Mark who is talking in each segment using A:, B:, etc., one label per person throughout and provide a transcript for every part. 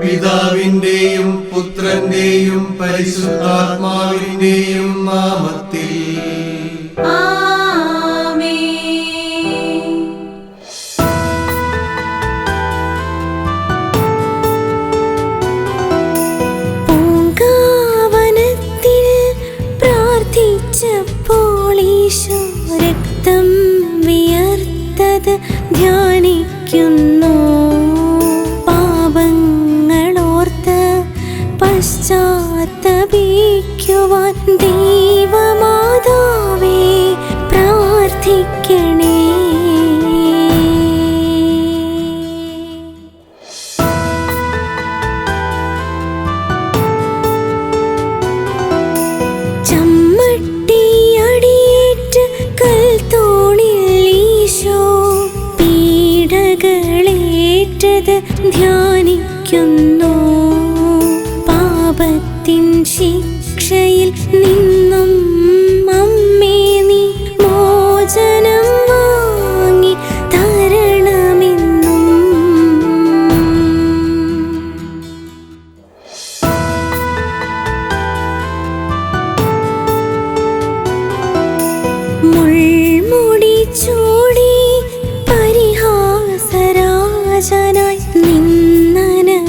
A: പിതാവിന്റെയും പുത്രന്റെയും പരിശുദ്ധാത്മാവിന്റെയും നാമത്തിൽ.
B: ധ്യാനിക്കുന്നു. പശ്ചാത്തപിക്കുവാൻ ദൈവമാതാവേ പ്രാർത്ഥിക്കണേ. ധ്യാനിക്കുന്നു. പാപത്തിൻ ശിക്ഷയിൽ നിന്നും അമ്മേ നീ മോചനം വാങ്ങി തരണമെന്നും. മുൾമുടി ചൂടി പരിഹാസരാജനായി നിന്നനമേറ്റത്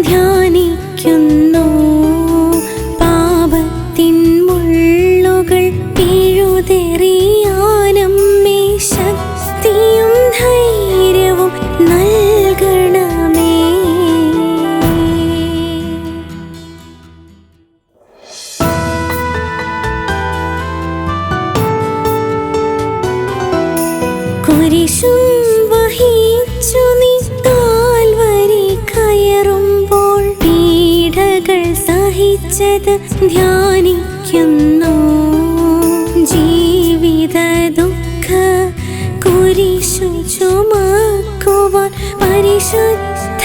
B: ധ്യാനിക്കുന്നു കുരിശും വഹിച്ചു നീ താൽവരി കയറുമ്പോൾ പീഡകൾ സഹിച്ചത് ധ്യാനിക്കുന്നു. ജീവിത ദുഃഖ കുരിശു ചുമക്കുവാൻ പരിശുദ്ധ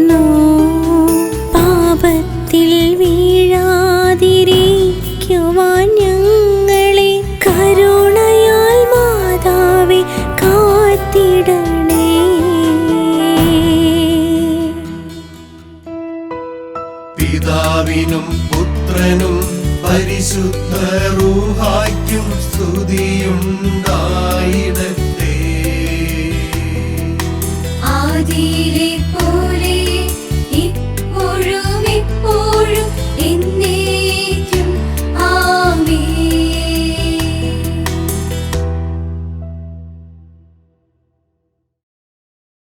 A: പിതാവിനും പുത്രനും പരിശുദ്ധ റൂഹായ്ക്കും സ്തുതിയുണ്ടായിടട്ടെ